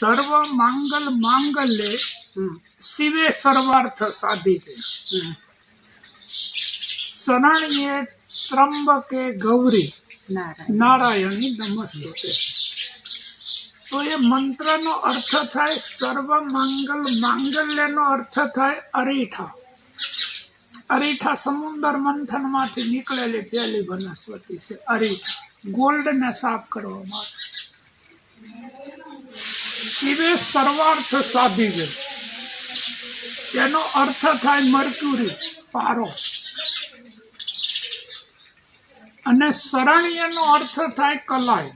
સર્વ માંગલ માંગલ્ય શિવે સર્વાર્થ સાધિતે. શરણ્યે ત્રંબકે ગૌરી. નારાયણ નમસ્તે. તો એ મંત્રનો અર્થ થાય સર્વ મંગલ માંગલ્યનો અર્થ થાય અરીઠા. અરીઠા સમુદર મંથનમાંથી નીકળેલી પહેલી વનસ્પતિ છે અરીઠા. ગોલ્ડને સાફ કરવા માટે. શિવે સર્વાર્થ સાધી ગઈ તેનો અર્થ થાય મર્ક્યુરી પારો. અને શરણ્યનો અર્થ થાય કલાઈ.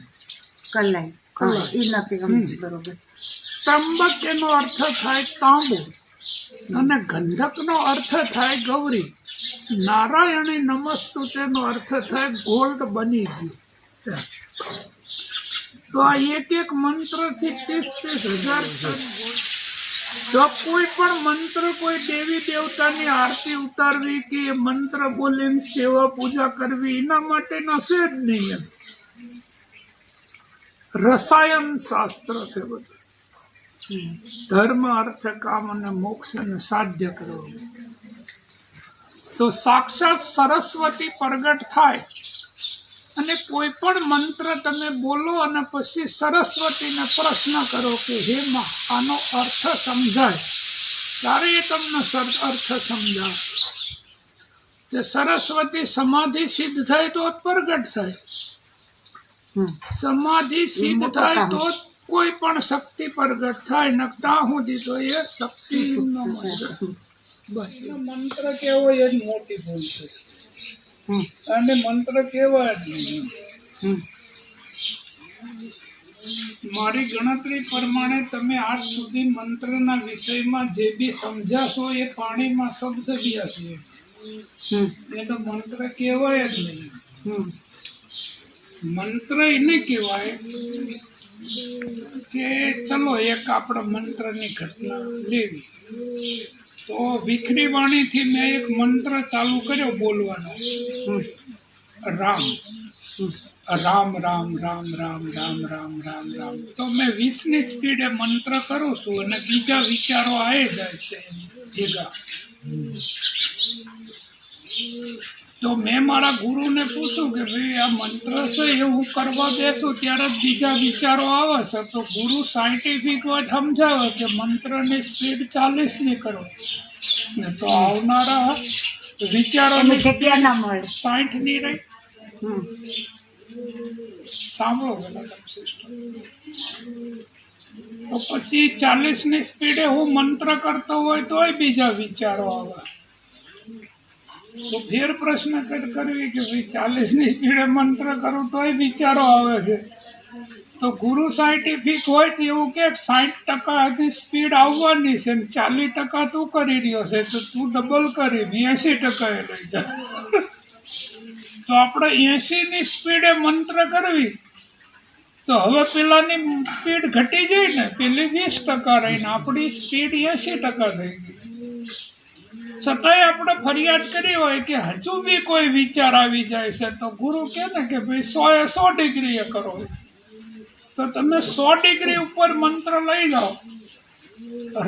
કલાઈ. કલાઈ. એ નથી સમજી બરોબર. ત્રંબક એનો અર્થ થાય તાંબુ. અને ગંધકનો અર્થ થાય ગૌરી. નારાયણી નમસ્તુ તેનો અર્થ થાય ગોલ્ડ બની ગયું. તો આ એક એક મંત્રથી ત્રીસ ત્રીસ હજાર ટન gold. જો કોઈ પણ મંત્ર કોઈ દેવી દેવતાની આરતી ઉતારવી કે એ મંત્ર બોલીને સેવા પૂજા કરવી એના માટે નશે જ નહીં એમ રસાયણ શાસ્ત્ર છે બધું હમ. ધર્મ અર્થ કામ અને મોક્ષને સાધ્ય કરવું તો સાક્ષાત સરસ્વતી પ્રગટ થાય અને કોઈ પણ મંત્ર તમે બોલો અને પછી સરસ્વતીને પ્રશ્ન કરો કે હે માં આનો અર્થ સમજાય? ત્યારે એ તમને અર્થ સમજાય. તે સરસ્વતી સમાધિ સિદ્ધ થાય તો જ પ્રગટ થાય. સમાધિ સિદ્ધ થાય તો જ કોઈ પણ શક્તિ પ્રગટ થાય. ને ત્યાં સુધી તો એ શક્તિ નો મંત્ર બસ. મંત્ર કેવો એ જ મોટી ભૂલ છે. અને મંત્ર કેવા મારી ગણતરી પ્રમાણે તમે આજ સુધી મંત્રના વિષયમાં જે બી સમજાશો એ પાણીમાં સમજ્યા છે. હમ. એ તો મંત્ર કહેવાય જ નહીં. મંત્ર એને કહેવાય કે ચલો એક આપણે મંત્રની ઘટના લેવી. તો વિખરી વાણીથી મેં એક મંત્ર ચાલુ કર્યો બોલવાનો. રામ. રામ રામ રામ રામ રામ રામ રામ રામ. તો મેં વીસની સ્પીડે મંત્ર કરું છું અને બીજા વિચારો આવી જાય છે ભેગા. તો મેં મારા ગુરુને પૂછ્યું કે ભાઈ આ મંત્ર છે એ હું કરવા બેસું ત્યારે જ બીજા વિચારો આવે છે. તો ગુરુ સાયન્ટિફિક વાત સમજાવે કે મંત્રની સ્પીડ ચાલીસની કરો. ને તો આવનારા વિચારો વિચારોની જગ્યા ના મળે. સાઠની રહી. સાંભળો પેલા સિસ્ટમ તો પછી ચાલીસની સ્પીડે હું મંત્ર કરતો હોય તોય બીજા વિચારો આવે. તો ફેર પ્રશ્ન કર- કરવી કે ભાઈ ચાલીસની સ્પીડે મંત્ર કરું તોય વિચારો આવે છે. તો ગુરુ સાયન્ટિફિક હોય તો એવું કે સાઠ ટકાની સ્પીડ આવવાની છે ને ચાલીસ ટકા તું કરી રહ્યો છે તો તું ડબલ કરી, બ્યાસી ટકા એ લઈ જા. તો આપણે એંશીની સ્પીડે મંત્ર કરવી. તો હવે પેલાની સ્પીડ ઘટી જાય ને, પેલી વીસ ટકા રહીને, આપણી સ્પીડ એંશી ટકા થઈ ગઈ. છતાંય આપણે ફરિયાદ કરી હોય કે હજુ બી કોઈ વિચાર આવી જાય છે, તો ગુરુ કહે ને કે ભાઈ સો એ સો ડિગ્રીએ કરો. તો તમે સો ડિગ્રી ઉપર મંત્ર લઈ લો.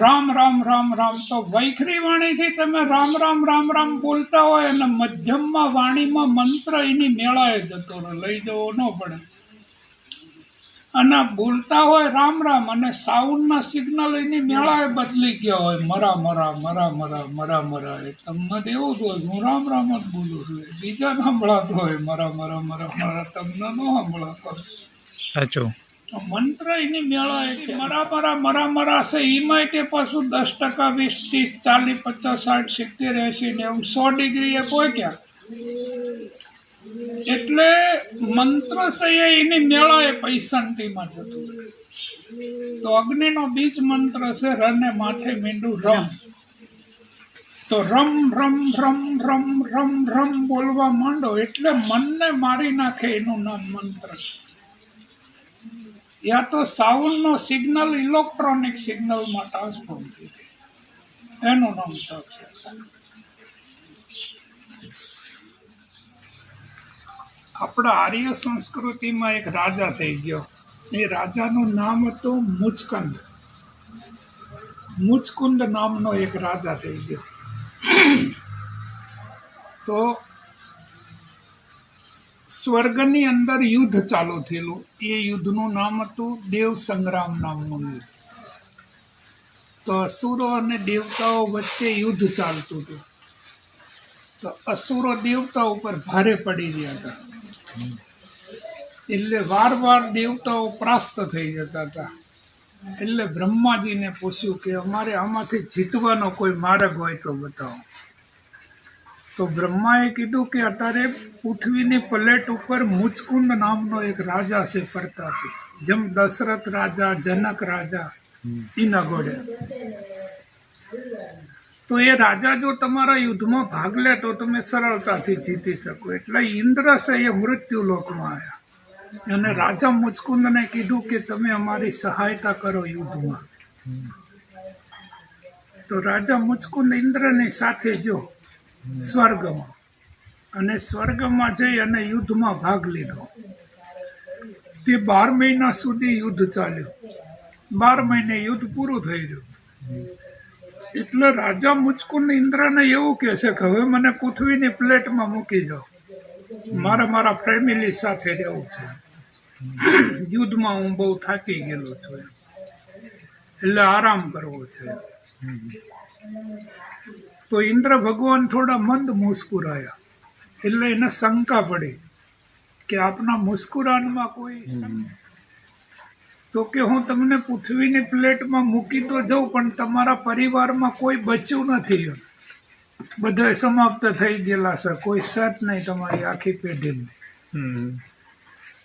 રામ રામ રામ રામ. તો વૈખરી વાણીથી તમે રામ રામ રામ રામ બોલતા હોય અને મધ્યમમાં વાણીમાં મંત્ર એની મેળાએ જતો રહે. લઈ જવો ન પડે. અને બોલતા હોય રામ રામ અને સાઉન્ડના સિગ્નલ એની મેળાએ બદલી ગયા હોય. મરા મરા મરા મરા મરા મરા. એ તમને તો એવું જ હોય હું રામ રામ જ બોલું છું. બીજા સંભળાતો હોય. મરા મરા મરા મરા તમને ન સંભળાતો સાચું. મંત્ર એની મેળા એ છે. મરા મરા મરા મરા છે. એમાં તે પાછું દસ ટકા વીસ ત્રીસ ચાલીસ પચાસ સાઠ સિત્તેર એંસી નેવું સો ડિગ્રી એ પહોંચ્યા. એટલે મંત્ર છે એ એની મેળા એ પૈસંતીમાં જતું તો અગ્નિનો બીજ મંત્ર છે, રને માથે મીંડું રમ. તો રમ રમ રમ રમ રમ રમ બોલવા માંડો, એટલે મનને મારી નાખે એનું નામ મંત્ર. યા તો સાઉન્ડનો સિગ્નલ, ઇલેક્ટ્રોનિક સિગ્નલમાં ટ્રાન્સફોર્મ થઈ એનું નામ તપ આપણા આર્ય સંસ્કૃતિમાં એક રાજા થઈ ગયો. એ રાજાનું નામ હતું મુચકંદ મુચકુંદ નામનો એક રાજા થઈ ગયો. તો સ્વર્ગની અંદર યુદ્ધ ચાલુ થયેલું. એ યુદ્ધનું નામ હતું દેવ સંગ્રામ નામનું યુદ્ધ. તો અસુરો અને દેવતાઓ વચ્ચે યુદ્ધ ચાલતું હતું. તો અસુરો દેવતા ઉપર ભારે પડી ગયા હતા. એટલે વાર વાર દેવતાઓ પ્રાસ્ત થઈ જતા હતા. એટલે બ્રહ્માજીને પૂછ્યું કે અમારે આમાંથી જીતવાનો કોઈ માર્ગ હોય તો બતાવો. તો બ્રહ્માએ કીધું કે અત્યારે પૃથ્વીની પ્લેટ ઉપર મુચકુંડ નામનો એક રાજા છે પ્રતાપી. જેમ દશરથ રાજા જનક રાજા એના ઘોડે તો એ રાજા જો તમારા યુદ્ધમાં ભાગ લે તો તમે સરળતાથી જીતી શકો. એટલે ઇન્દ્રશે એ મૃત્યુ લોકમાં આવ્યા. અને રાજા મુચકુંદને કીધું કે તમે અમારી સહાયતા કરો યુદ્ધમાં. તો રાજા મુચકુંદ ઇન્દ્રની સાથે જો સ્વર્ગમાં અને સ્વર્ગમાં જઈ અને યુદ્ધમાં ભાગ લીધો. તે બાર મહિના સુધી યુદ્ધ ચાલ્યું. બાર મહિને યુદ્ધ પૂરું થઈ ગયું એટલે રાજા મુચકુંદ ઇન્દ્રને એવું કહે છે કે, હવે મને પૃથ્વીની પ્લેટમાં મૂકી જાઓ મારે મારા ફેમિલી સાથે રહેવું છે. યુદ્ધમાં હું બહુ થાકી ગયેલો છું. એટલે આરામ કરવો છે. તો ઇન્દ્ર ભગવાન થોડા મંદ મુસ્કુરાયા. એટલે એને શંકા પડી કે આપના મુસ્કુરાનમાં કોઈ તો કે હું તમને પૃથ્વીની પ્લેટમાં મૂકી તો જાઉં પણ તમારા પરિવારમાં કોઈ બચ્યું નથી. બધા સમાપ્ત થઈ ગયેલા છે. કોઈ સત નહીં તમારી આખી પેઢીની.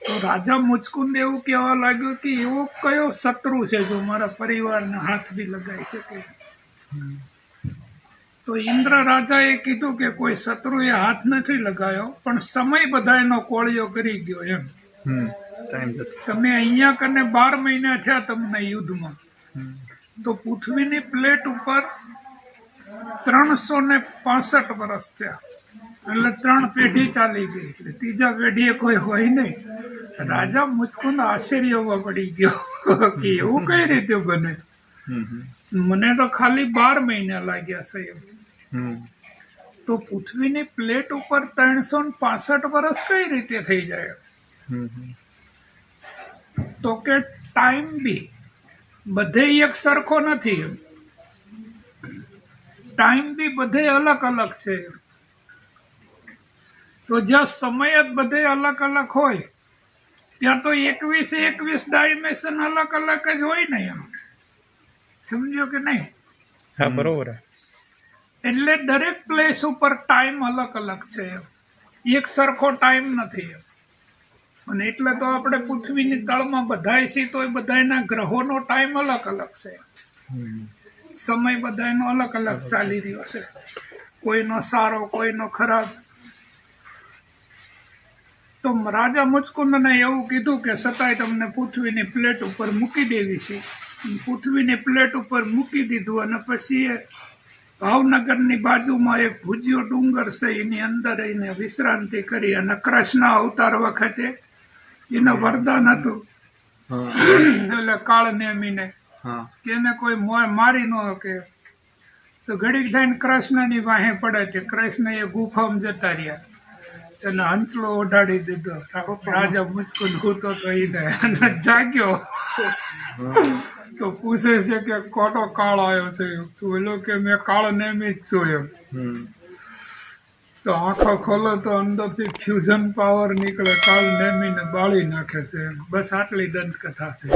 તો રાજા મુચકુંદ એવું કહેવા લાગ્યું કે એવો કયો શત્રુ છે જો મારા પરિવારને હાથ બી લગાવી શકે? તો ઇન્દ્ર રાજાએ કીધું કે કોઈ શત્રુએ હાથ નથી લગાવ્યો પણ સમય બધાયનો કોળિયો કરી ગયો એમ. ટાઈમ તમે અહીંયા કને બાર મહિના થયા તમને યુદ્ધમાં. તો પૃથ્વીની પ્લેટ ઉપર ત્રણસો ને પાસઠ વર્ષ થયા. એટલે ત્રણ પેઢી ચાલી ગઈ. એટલે ત્રીજા પેઢીએ કોઈ હોય નહીં. રાજા મુચકુંદ આશ્ચર્યમાં પડી ગયો કે એવું કઈ રીતે બને? મને તો ખાલી બાર મહિના લાગ્યા છે એમ. તો પૃથ્વીની પ્લેટ ઉપર ત્રણસો ને પાસઠ વર્ષ કઈ રીતે થઈ જાય? તો કે ટાઈમ બી. બધે એક સરખો નથી. ટાઈમ બી બધે અલગ અલગ છે. તો જ્યાં સમય જ બધે અલગ અલગ હોય ત્યાં તો એકવીસ એકવીસ ડાયમેન્શન અલગ અલગ જ હોય ને એમ. સમજો કે નહીં? હા બરોબર એટલે દરેક પ્લેસ ઉપર ટાઈમ અલગ અલગ છે. એમ. એક સરખો ટાઈમ નથી. એમ. અને એટલે તો આપણે પૃથ્વીની તળમાં બધાય છીએ તો એ બધાયના ગ્રહોનો ટાઈમ અલગ અલગ છે. સમય બધાયનો અલગ અલગ ચાલી રહ્યો છે. કોઈનો સારો, કોઈનો ખરાબ. તો રાજા મુચકુંદને એવું કીધું કે છતાંય તમને પૃથ્વીની પ્લેટ ઉપર મૂકી દેવી છે. પૃથ્વીની પ્લેટ ઉપર મૂકી દીધું અને પછી એ ભાવનગરની બાજુમાં એક ભુજિયો ડુંગર છે, એની અંદર એને વિશ્રાંતિ કરી અને કૃષ્ણ અવતાર વખતે એને વરદાન હતું. એટલે કાળ નેમીને તેને એને કોઈ મો- મારી ન કે તો ઘડીક થઈને કૃષ્ણની વાહે પડે છે. કૃષ્ણ એ ગુફામાં જતા રહ્યા. એને હંચલો ઓઢાડી દીધો. રાજા મુચકુંદ હૂતો તો એને અને જાગ્યો તો પૂછે છે કે કોટો કાળ આવ્યો છે? તું એલો કે મેં કાળ નેમી જ છું એમ. તો આંખો ખોલો તો અંદરથી ફ્યુઝન પાવર નીકળે, કાલ નેમીને બાળી નાખે છે. બસ આટલી દંતકથા છે.